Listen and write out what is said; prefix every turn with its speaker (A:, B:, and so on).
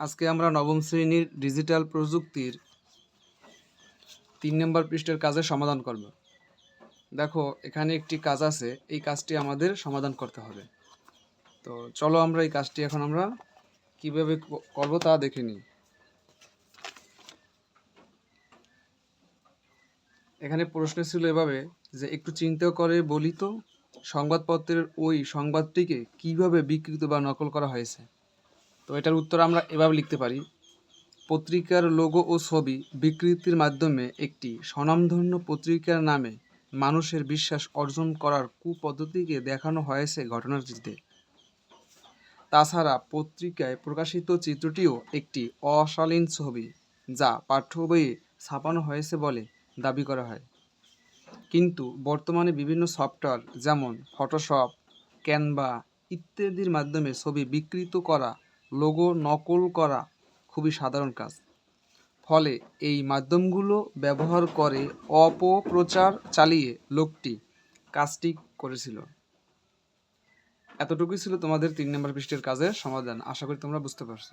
A: আজকে আমরা নবম শ্রেণির ডিজিটাল প্রযুক্তির তিন নম্বর পৃষ্ঠের কাজের সমাধান করব। দেখো, এখানে একটি কাজ আছে, এই কাজটি আমাদের সমাধান করতে হবে। তো চলো আমরা এই কাজটি এখন আমরা কীভাবে করব তা দেখে নিই। এখানে প্রশ্ন ছিল এভাবে যে, একটু চিন্তা করে বলি তো, সংবাদপত্রের ওই সংবাদটিকে কীভাবে বিকৃত বা নকল করা হয়েছে? তো এটার উত্তর আমরা এভাবে লিখতে পারি। পত্রিকার লোগো ও ছবি বিকৃতির মাধ্যমে একটি স্বনামধন্য পত্রিকার নামে মানুষের বিশ্বাস অর্জন করার কুপদ্ধতিকে দেখানো হয়েছে ঘটনাটিতে তাছাড়া পত্রিকায় প্রকাশিত চিত্রটিও একটি অশালীন ছবি যা পাঠ্য বইয়ে ছাপানো হয়েছে বলে দাবি করা হয়। কিন্তু বর্তমানে বিভিন্ন সফটওয়্যার যেমন ফটোশপ ক্যানভা ইত্যাদির মাধ্যমে ছবি বিকৃত করা লোগো নকল করা খুবই সাধারণ কাজ। ফলে এই মাধ্যমগুলো ব্যবহার করে অপপ্রচার চালিয়ে লোকটি কাজটি করেছিল। এতটুকুই ছিল তোমাদের তিন নম্বর পৃষ্ঠের কাজের সমাধান। আশা করি তোমরা বুঝতে পারছ।